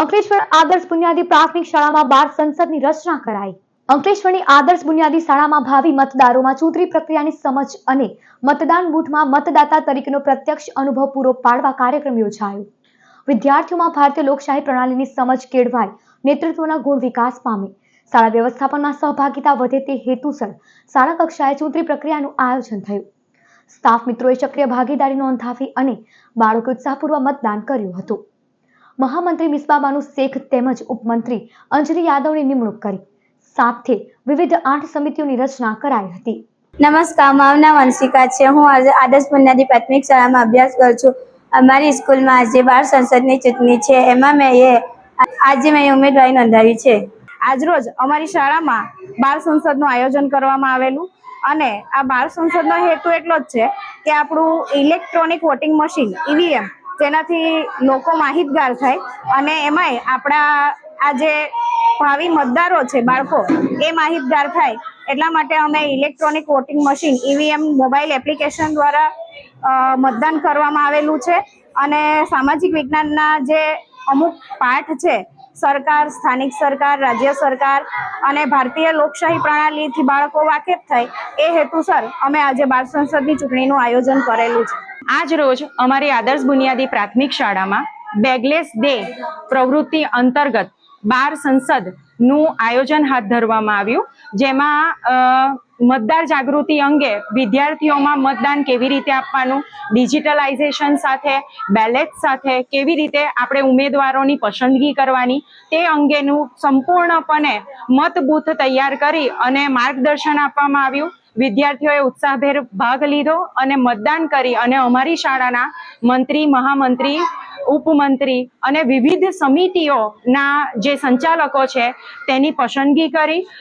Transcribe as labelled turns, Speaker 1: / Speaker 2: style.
Speaker 1: અંકલેશ્વર આદર્શ બુનિયાદી પ્રાથમિક શાળામાં બાર સંસદની રચના કરાઈ. અંકલેશ્વરની આદર્શ બુનિયાદી શાળામાં ભાવિ મતદારોમાં ચૂંટણી પ્રક્રિયાની સમજ અને મતદાન બૂથમાં મતદાતા તરીકેનો પ્રત્યક્ષ અનુભવ પૂરો પાડવા કાર્યક્રમ યોજાયો. વિદ્યાર્થીઓમાં ભારતીય લોકશાહી પ્રણાલીની સમજ કેળવાય, નેતૃત્વના ગુણ વિકાસ પામે. શાળા વ્યવસ્થાપનમાં સહભાગિતા વધે તે હેતુસર શાળા કક્ષાએ ચૂંટણી પ્રક્રિયાનું આયોજન થયું. સ્ટાફ મિત્રોએ સક્રિય ભાગીદારી નોંધાવી અને બાળકો ઉત્સાહપૂર્વક મતદાન કર્યું હતું. મહામંત્રી મિસ્બાબાનુ શેખ તેમજ ઉપમંત્રી અંજલિ યાદવની નિમણૂક કરી. સાથે વિવિધ આઠ સમિતિઓની રચના કરાઈ હતી.
Speaker 2: નમસ્કાર મારું નામ વંશિકા છે. હું આજે આદર્શ બુનિયાદી પ્રાથમિક શાળામાં અભ્યાસ કરું છું. અમારી સ્કૂલમાં આજે બાર સંસદની ચૂંટણી છે. એમાં મેં એ આજે મેં ઉમેદવારી નોંધાવી છે.
Speaker 3: આજરોજ અમારી શાળામાં બાળ સંસદનું આયોજન કરવામાં આવેલું અને આ બાળ સંસદનો હેતુ એટલો જ છે કે આપણું ઇલેક્ટ્રોનિક વોટિંગ મશીન ઈવીએમ જેનાથી લોકો માહિતગાર થાય. અને એમાંય આપણા આ જે ભાવિ મતદારો છે, બાળકો, એ માહિતગાર થાય. એટલા માટે અમે electronic voting machine, EVM mobile application દ્વારા મતદાન કરવામાં આવેલું છે. અને સામાજિક વિજ્ઞાનના જે અમુક પાઠ છે, સરકાર, સ્થાનિક સરકાર, રાજ્ય સરકાર અને ભારતીય લોકશાહી પ્રણાલીથી બાળકો વાકેફ થાય, એ હેતુસર અમે આજે બાળ સંસદની ચૂંટણીનું આયોજન કરેલું છે.
Speaker 4: આજ રોજ અમારી આદર્શ બુનિયાદી પ્રાથમિક શાળામાં બેગલેસ ડે પ્રવૃત્તિ અંતર્ગત બાર સંસદનું આયોજન હાથ ધરવામાં આવ્યું. જેમાં મતદાર જાગૃતિ અંગે વિદ્યાર્થીઓમાં મતદાન કેવી રીતે આપવાનું, ડિજિટલાઇઝેશન સાથે, બેલેટ સાથે કેવી રીતે આપણે ઉમેદવારોની પસંદગી કરવાની, તે અંગેનું સંપૂર્ણપણે મત બૂથ તૈયાર કરી અને માર્ગદર્શન આપવામાં આવ્યું. વિદ્યાર્થીઓએ ઉત્સાહભેર ભાગ લીધો અને મતદાન કરી અને અમારી શાળાના મંત્રી, મહામંત્રી, ઉપમંત્રી અને વિવિધ સમિતિઓના જે સંચાલકો છે, તેની પસંદગી કરી.